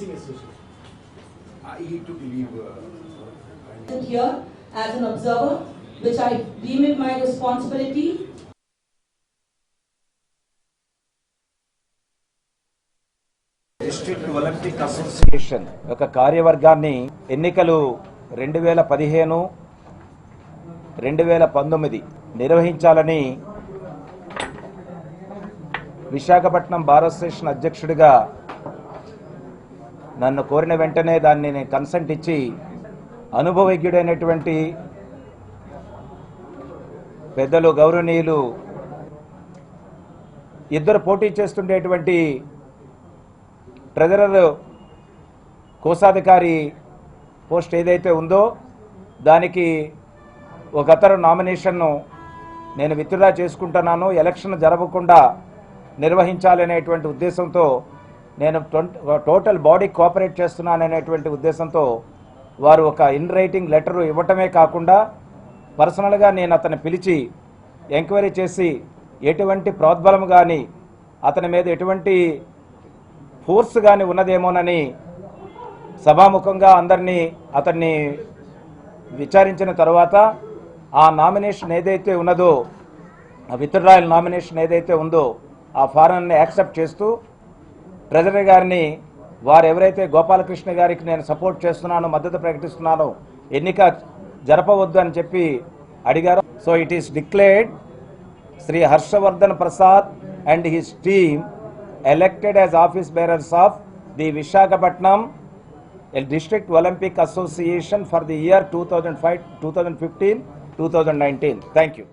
missing Association. I, hate to believe. Uh, and here as an observer, which I deem it my responsibility district Olympic association ఒక కార్యవర్గాన్ని ఎన్నికలు రెండు వేల పదిహేను రెండు వేల పంతొమ్మిది నిర్వహించాలని విశాఖపట్నం భారత స్టేషన్ అధ్యక్షుడిగా నన్ను కోరిన వెంటనే దాన్ని నేను కన్సెంట్ ఇచ్చి అనుభవజ్ఞుడైనటువంటి పెద్దలు గౌరవనీయులు ఇద్దరు పోటీ చేస్తుండేటువంటి ట్రెజరర్ కోశాధికారి పోస్ట్ ఏదైతే ఉందో దానికి ఒక అతను నామినేషన్ను నేను విత్డ్రా చేసుకుంటున్నాను ఎలక్షన్ జరగకుండా నిర్వహించాలనేటువంటి ఉద్దేశంతో నేను టోటల్ బాడీ కోఆపరేట్ చేస్తున్నాననేటువంటి ఉద్దేశంతో వారు ఒక ఇన్ రైటింగ్ లెటర్ ఇవ్వటమే కాకుండా పర్సనల్గా నేను అతను పిలిచి ఎంక్వైరీ చేసి ఎటువంటి ప్రోద్బలం కానీ అతని మీద ఎటువంటి ఫోర్స్ కానీ ఉన్నదేమోనని సభాముఖంగా అందరినీ అతన్ని విచారించిన తర్వాత ఆ నామినేషన్ ఏదైతే ఉన్నదో విత్డ్రాయల్ నామినేషన్ ఏదైతే ఉందో ఆ ఫారాన్ని యాక్సెప్ట్ చేస్తూ ట్రెజరీ గారిని వారు ఎవరైతే గోపాలకృష్ణ గారికి నేను సపోర్ట్ చేస్తున్నానో మద్దతు ప్రకటిస్తున్నానో ఎన్నిక జరపవద్దు అని చెప్పి అడిగారు so it is declared Shri Harshavardhan Prasad and his team elected as office bearers of the Visakhapatnam district Olympic association for the year two thousand five two thousand fifteen two thousand nineteen thank you